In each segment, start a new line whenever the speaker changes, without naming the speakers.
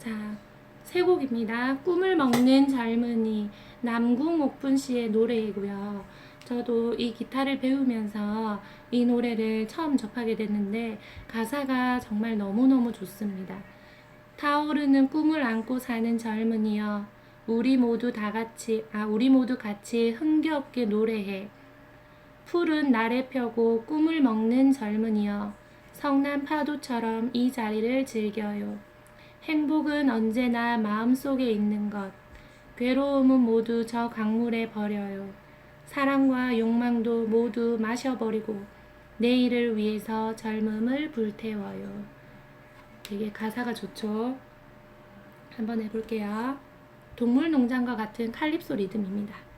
자, 세 곡입니다. 꿈을 먹는 젊은이 남궁 옥분 씨의 노래이고요. 저도 이 기타를 배우면서 이 노래를 처음 접하게 됐는데 가사가 정말 너무너무 좋습니다. 타오르는 꿈을 안고 사는 젊은이여 우리 모두 다 같이 아 우리 모두 같이 흥겹게 노래해 푸른 날에 펴고 꿈을 먹는 젊은이여 성난 파도처럼 이 자리를 즐겨요. 행복은 언제나 마음속에 있는 것. 괴로움은 모두 저 강물에 버려요. 사랑과 욕망도 모두 마셔버리고 내일을 위해서 젊음을 불태워요. 되게 가사가 좋죠? 한번 해볼게요. 동물 농장과 같은 칼립소 리듬입니다.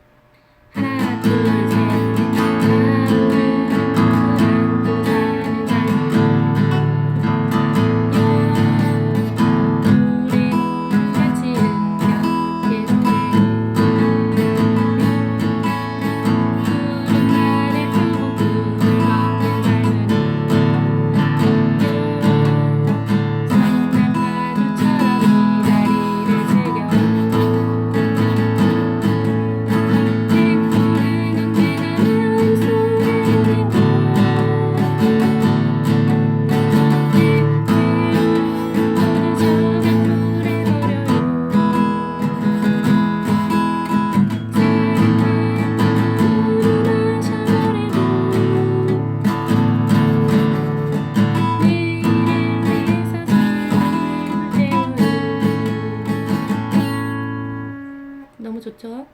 너무 좋죠?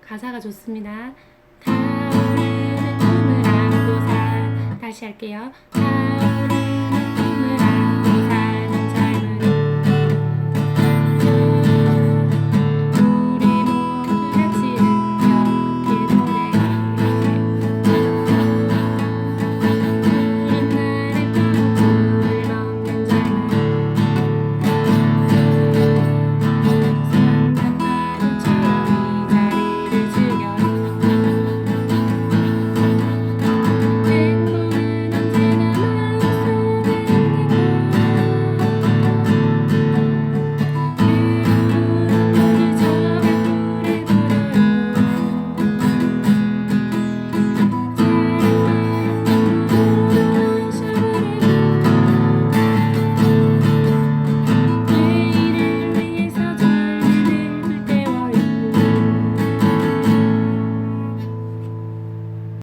가사가 좋습니다. 다시 할게요.